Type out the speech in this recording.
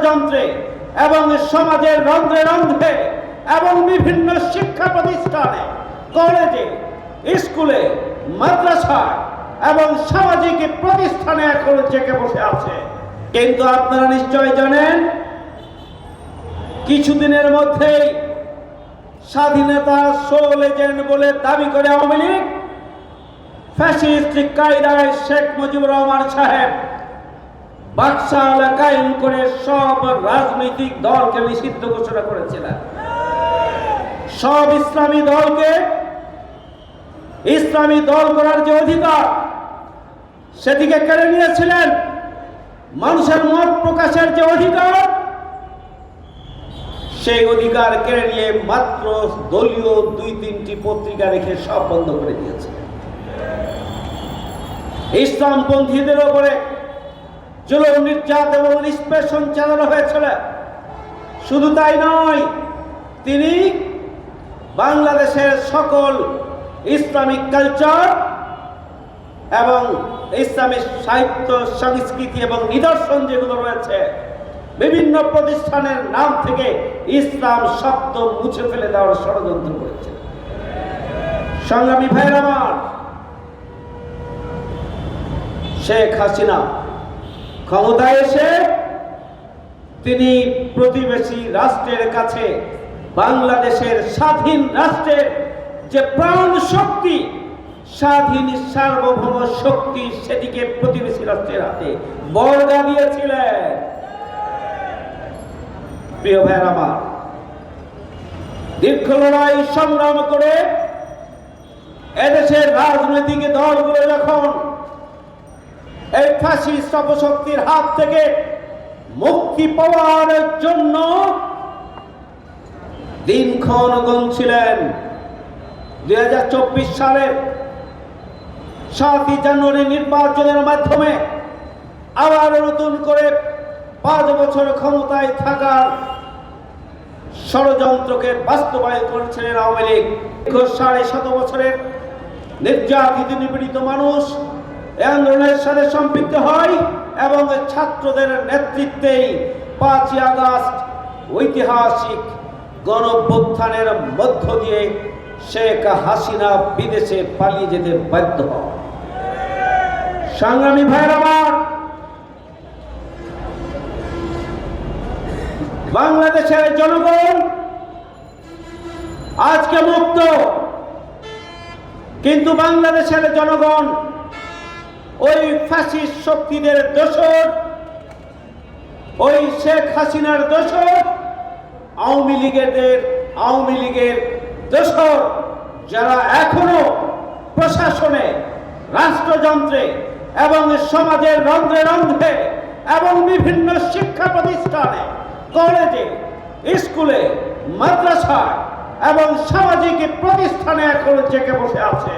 রাষ্ট্রযন্ত্রে এবং সমাজের রন্ধ্রে রন্ধ্রে এবং বিভিন্ন শিক্ষা প্রতিষ্ঠানে, কলেজে, স্কুলে, মাদ্রাসায় এবং সামাজিক প্রতিষ্ঠানে এখন জেগে বসে আছে। কিন্তু আপনারা নিশ্চয় জানেন, কিছুদিনের মধ্যেই স্বাধীনতা সোল এজেন্ট বলে দাবি করে আওয়ামী লীগ, ফ্যাসিস্ট কায়দায় শেখ মুজিবুর রহমান সাহেব বাকশাল কায়েম করে সব রাজনৈতিক দলকে নিষিদ্ধ ঘোষণা করেছিলেন। সব ইসলামী দলকে ইসলামী দল করার যে অধিকার সেদিকে কেড়ে নিয়েছিলেন। মানুষের মত প্রকাশের যে অধিকার, সেই অধিকার কেড়ে নিয়ে মাত্র দলীয় দুই তিনটি পত্রিকা রেখে সব বন্ধ করে দিয়েছে। ইসলামপন্থীদের ওপরে জুলুম নির্যাত এবং নিষ্পেষণ চালানো হয়েছিল। শুধু তাই নয়, তিনি বাংলাদেশের সকল ইসলামিক কালচার এবং ইসলামিক সাহিত্য, সংস্কৃতি এবং নিদর্শন যেগুলো রয়েছে, বিভিন্ন প্রতিষ্ঠানের নাম থেকে ইসলাম শব্দ মুছে ফেলে দেওয়ার ষড়যন্ত্র করেছে। সংগ্রামী ভাইয়ের আমার, শেখ হাসিনা ক্ষমতায় এসে তিনি প্রতিবেশী রাষ্ট্রের কাছে বাংলাদেশের স্বাধীন রাষ্ট্রের যে প্রাণ শক্তি, স্বাধীন সার্বভৌম শক্তি, সেটিকে প্রতিবেশী রাষ্ট্রের হাতে বর্গা দিয়েছিলেন। প্রিয় ভাইয়ের আমার, দীর্ঘ লড়াই সংগ্রাম করে এদেশের রাজনৈতিক যখন এই ফ্যাসিস্ট অপশক্তির হাত থেকে মুক্তি পাওয়ার জন্য দিনক্ষণ গুনছিলেন। দুই হাজার চব্বিশ সালের সাতই জানুয়ারি নির্বাচনের মাধ্যমে আবার নতুন করে পাঁচ বছর ক্ষমতায় থাকার ষড়যন্ত্রকে বাস্তবায়ন করেছিলেন আওয়ামী লীগ। সাড়ে শত বছরের নির্যাতিত নিপীড়িত মানুষ আন্দোলনের সাথে সম্পৃক্ত হয় এবং ছাত্রদের নেতৃত্বেই পাঁচই আগস্ট ঐতিহাসিক গণভ্যুত্থানের মধ্য দিয়ে শেখ হাসিনা বিদেশে পালিয়ে যেতে বাধ্য হয় সংগ্রামী ভাইয়ের আমার, বাংলাদেশের জনগণ আজকে মুক্ত, কিন্তু বাংলাদেশের জনগণ ওই ফ্যাসিস্ট শক্তিদের দোষর, ওই শেখ হাসিনার দোষর, আওয়ামী লীগের আওয়ামী লীগের দোষর যারা এখনও প্রশাসনে, রাষ্ট্রযন্ত্রে এবং সমাজের রন্ধ্রে রন্ধ্রে এবং বিভিন্ন শিক্ষা প্রতিষ্ঠানে, কলেজে, স্কুলে, মাদ্রাসায় এবং সামাজিক প্রতিষ্ঠানে এখন জেগে বসে আছে।